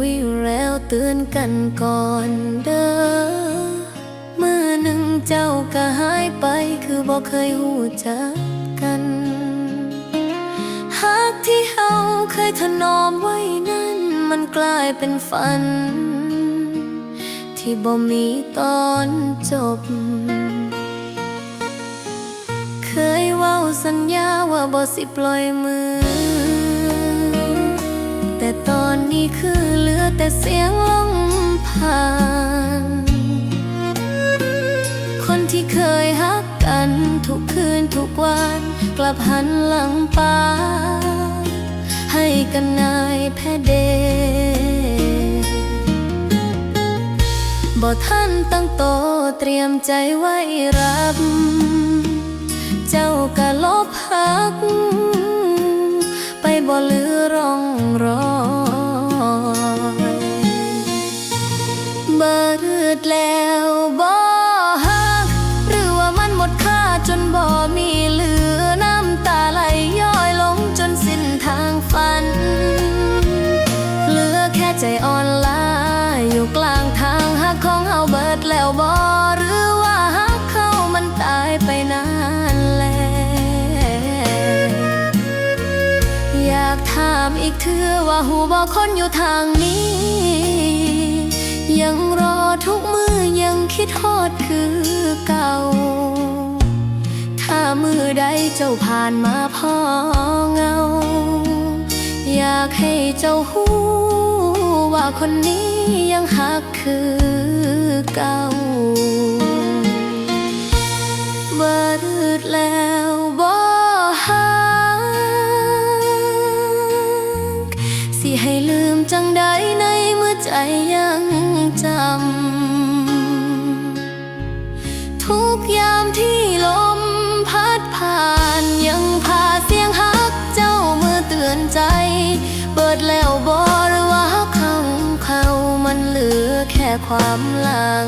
วิแววเตือนกันก่อนเด้อเมื่อหนึ่งเจ้าก็หายไปคือบ่เคยหูจักกันหากที่เฮาเคยถนอมไว้นั้น มันกลายเป็นฝัน ที่บ่มีตอนจบ เคยเว้าสัญญาว่าบ่สิปล่อยมือ แต่ตอนนี้คือ แต่เสียงลมผ่าน คนที่เคยฮักกันทุกคืนทุกวัน กลับหันหลังไปาให้กันนายแพ้เดบ่ทันตั้งโตเตรียมใจไว้รับ เจ้าก็ลบหัก ไปบ่เหลือร่องรอย แล้วบ่ฮักหรือว่ามันหมดค่าจนบ่มีเหลือน้ำตาไหลย้อยลงจนสิ้นทางฝัน เหลือแค่ใจอ่อนล้าอยู่กลางทางหักของเฮาเบิดแล้วบ่หรือว่าหักเขามันตายไปนานแล้วอยากถามอีกเทื่อว่าหูบอกคนอยู่ทางนี้ยังรอ ทุกมือยังคิดฮอดคือเก่า ถ้ามือใดเจ้าผ่านมาพ่อเงา อยากให้เจ้าหูว่าคนนี้ยังหักคือเก่า มจังใดในเมื่อใจยังจำ ทุกยามที่ลมพัดผ่านยังพาเสียงฮักเจ้ามือเตือนใจ เปิดแล้วบอหรือว่าเขาเขามันเหลือแค่ความหลัง